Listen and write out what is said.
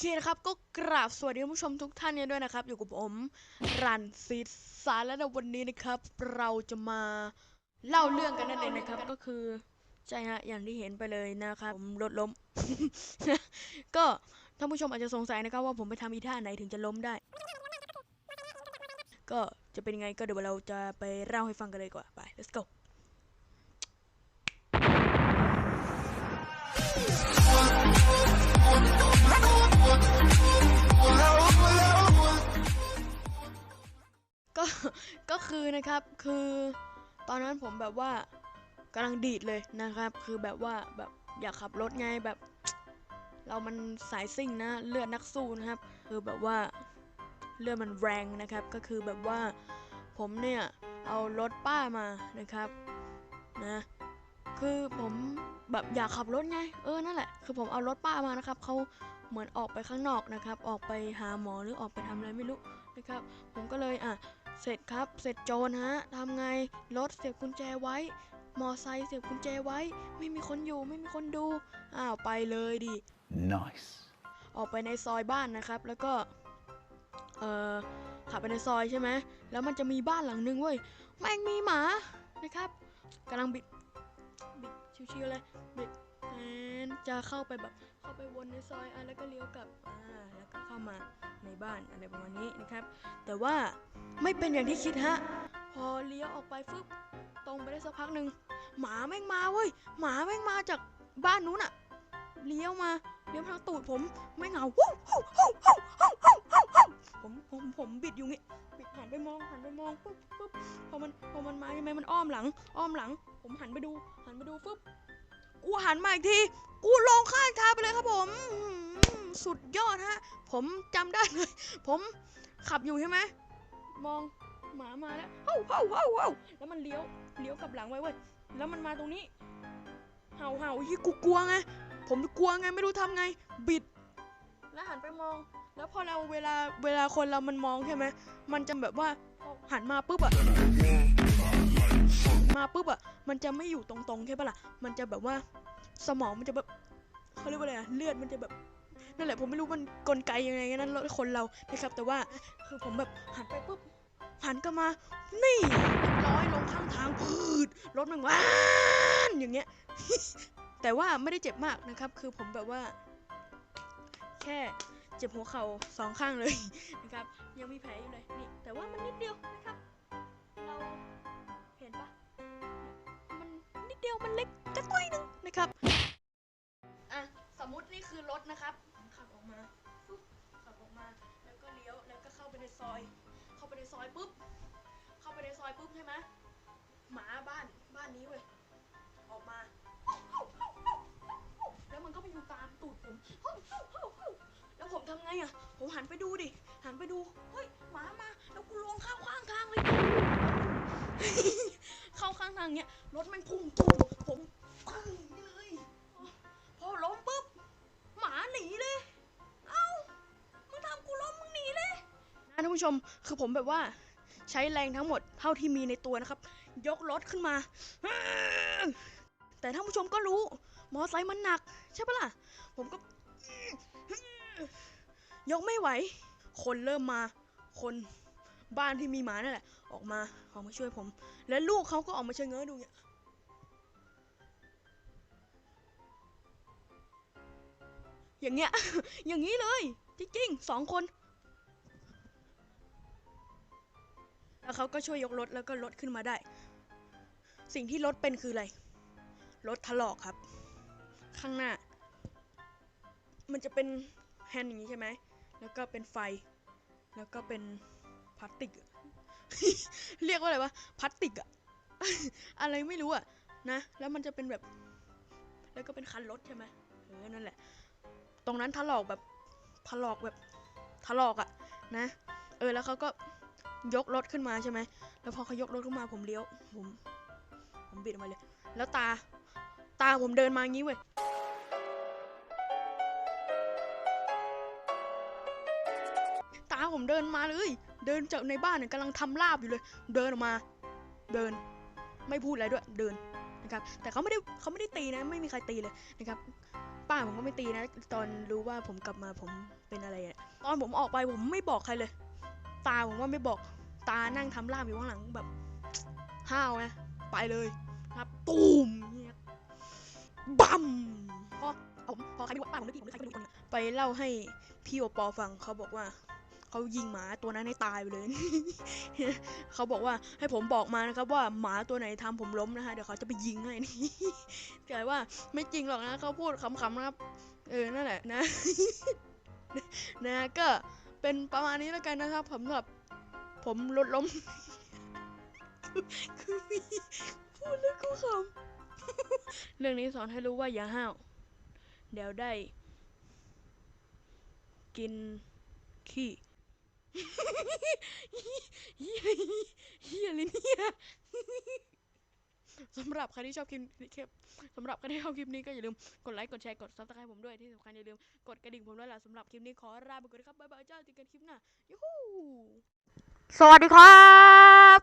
เคนะครับ ก็กราบสวัสดีคุณผู้ชมทุกท่านเนี่ยด้วยนะครับ อยู่กับผมรันซีดสารและในวันนี้นะครับ เราจะมาเล่าเรื่องกันนั่นเองนะครับ ก็คือใช่ฮะอย่างที่เห็นไปเลยนะครับ ผมรถล้ม ก็ท่านผู้ชมอาจจะสงสัยนะครับ ว่าผมไปทำอีท่าไหนถึงจะล้มได้ ก็จะเป็นยังไงก็เดี๋ยวเราจะไปเล่าให้ฟังกันเลยกว่าไป let's go ก็ก็คือนะครับคือตอนนั้นผมแบบว่ากำลังดีดเลยนะครับ คือแบบว่าแบบอยากขับรถไงแบบ เรามันสายซิ่งนะเลือดนักสู้นะครับ คือแบบว่าเลือดมันแรงนะครับ ก็คือแบบว่าผมเนี่ยเอารถป้ามานะครับนะคือผมแบบอยากขับรถไง เออนั่นแหละ คือผมเอารถป้ามานะครับเขา เหมือนออกไปข้างนอกนะครับ ออกไปหาหมอหรือออกไปทำอะไรไม่รู้นะครับ ผมก็เลยอะเสร็จครับ เสร็จโจรฮะทำไงรถเสียบกุญแจไว้ มอไซค์เสียบกุญแจไว้ ไม่มีคนอยู่ไม่มีคนดูอ้าวไปเลยดิ Nice. ออกไปในซอยบ้านนะครับ แล้วก็เอ่อขับไปในซอยใช่ไหมแล้วมันจะมีบ้านหลังนึงเว้ยแม่งมีหมานะครับกำลังบิดบิดชิวๆเลยบิด แอนจะเข้าไปแบบเข้าไปวนในซอยอะแล้วก็เลี้ยวกลับอ่าแล้วก็เข้ามาในบ้านอะไรประมาณนี้นะครับ แต่ว่าไม่เป็นอย่างที่คิดฮะ พอเลี้ยวออกไปฟึบตรงไปได้สักพักหนึ่งหมาแม่งมาเว้ยหมาแม่งมาจากบ้านนู้นอะเลี้ยวมาเลี้ยวทางตูดผมไม่เหงาผมผมผมบิดอยู่งี้บิดหันไปมองหันไปมองปุ๊บปุ๊บพอมันพอมันมาใช่ไหมมันอ้อมหลัง อ้อมหลัง ผมหันไปดู หันไปดูปุ๊บ กูหันมาอีกที กูลงข้างทางไปเลยครับผมสุดยอดฮะ ผมจำได้เลย ผมขับอยู่ใช่ไหม มองหมามาแล้วเฮ้าเฮ้าเฮ้าเฮ้าแล้วมันเลี้ยว เลี้ยวกลับหลังไว้เว้ย แล้วมันมาตรงนี้ เห่าเห่ายี่กูกลัวไง ผมกลัวไงไม่รู้ทำไง บิด แล้วหันไปมอง แล้วพอเราเวลาเวลาคนเรามันมองใช่ไหม มันจะแบบว่าหันมาปุ๊บอะ มาปุ๊บอะมันจะไม่อยู่ตรงๆใช่ปะล่ะมันจะแบบว่าสมองมันจะแบบเขาเรียกว่าอะไรอะเลือดมันจะแบบนั่นแหละผมไม่รู้มันกลไกยังไงนั้นคนเรานะครับ แต่ว่าคือผมแบบหันไปปุ๊บหันกลับมา นี่ร้อยลงข้างทางพืดรถมันว้านอย่างเงี้ย แต่ว่าไม่ได้เจ็บมากนะครับ คือผมแบบว่า แค่เจ็บหัวเข่าสองข้างเลยนะครับ ยังมีแผลอยู่เลยนี่แต่ว่ามันนิดเดียวนะครับ เรา ดียวมันเล็กกระต้อยหนึงนะครับอะสมมุตินี่คือรถนะครับ ขับออกมาขับออกมา แล้วก็เลี้ยวแล้วก็เข้าไปในซอย เข้าไปในซอยปุ๊บเข้าไปในซอยปุ๊บใช่ไหมหมาบ้านบ้านนี้เว้ยออกมา แล้วมันก็ไปอยู่ตามตูดผมแล้วผมทำไงอะ ผมหันไปดูดิ หันไปดู เฮ้ย หมามา แล้วกูลงข้าข้างทางเลยาข้างทางเนี้ยรถมันพุ่งตูดผมปึ้งเลยพอล้มปุ๊บหมาหนีเลย เอ้ามึงทำกูล้มมึงหนีเลยนะท่านผู้ชมคือผมแบบว่าใช้แรงทั้งหมดเท่าที่มีในตัวนะครับ ยกรถขึ้นมา แต่ท่านผู้ชมก็รู้ มอไซค์มันหนัก ใช่ปะล่ะ ผมก็ ยกไม่ไหว คนเริ่มมา คน บ้านที่มีหมานั่นแหละ ออกมาออกมาช่วยผม และลูกเขาก็ออกมาเชงเง้อดูเนี่ยอย่างเงี้ย อย่างนี้เลยจริงๆสองคน แล้วเขาก็ช่วยยกรถแล้วก็รถขึ้นมาได้ สิ่งที่รถเป็นคืออะไร รถถลอกครับ ข้างหน้า มันจะเป็นแฮนด์อย่างนี้ใช่ไหม แล้วก็เป็นไฟ แล้วก็เป็น พลาสติกเรียกว่าอะไรวะพลาสติกอะอะไรไม่รู้อะนะ แล้วมันจะเป็นแบบ แล้วก็เป็นคันรถใช่ไหมเออนั่นแหละ ตรงนั้นถลอกแบบถลอกแบบถลอกอะนะ เออแล้วเขาก็ยกรถขึ้นมาใช่ไหมแล้วพอเขายกรถขึ้นมาผมเลี้ยวผม ผมบิดออกมาเลย แล้วตา ตาผมเดินมาอย่างนี้เว้ย ผมเดินมาเลย เดินจากในบ้านเนี่ยกำลังทำลาบอยู่เลย เดินออกมา เดิน ไม่พูดอะไรด้วย เดินนะครับ แต่เขาไม่ได้เขาไม่ได้ตีนะ ไม่มีใครตีเลยนะครับ ป้าผมก็ไม่ตีนะ ตอนรู้ว่าผมกลับมาผมเป็นอะไรอะตอนผมออกไปผมไม่บอกใครเลย ตาผมว่าไม่บอก ตานั่งทำลามอยู่ข้างหลังแบบ ห้าวนะ ไปเลยครับตูมเนี่ยบัมพอผมพอใครไม่รู้ว่าป้าผมไม่ตีผมไม่ใครไม่รู้คนหนึ่งไปเล่าให้พี่โอปอฟังเขาบอกว่า เขายิงหมาตัวนั้นให้ตายไปเลย เขาบอกว่าให้ผมบอกมานะครับว่าหมาตัวไหนทำผมล้มนะฮะเดี๋ยวเขาจะไปยิงให้นี่แต่ว่าไม่จริงหรอกนะเขาพูดขำๆนะครับ เออนั่นแหละนะ นะก็เป็นประมาณนี้แล้วกันนะครับผมสำหรับผมลดล้มคือมีพูดแล้วก็ขำเรื่องนี้สอนให้รู้ว่าอย่าห้าวเดี๋ยวได้ กินขี้ เฮียเฮียเลยเนี่ยสำหรับใครที่ชอบคลิปนี้ครับสำหรับใครที่ชอบคลิปนี้ก็อย่าลืมกดไลค์ กดแชร์ กดซับสไครต์ผมด้วยที่สำคัญอย่าลืมกดกระดิ่งผมด้วยล่ะสำหรับคลิปนี้ขอลาไปก่อนนะครับบ๊ายบายเจ้าติดกันคลิปหน้ายูฮูสวัสดีครับ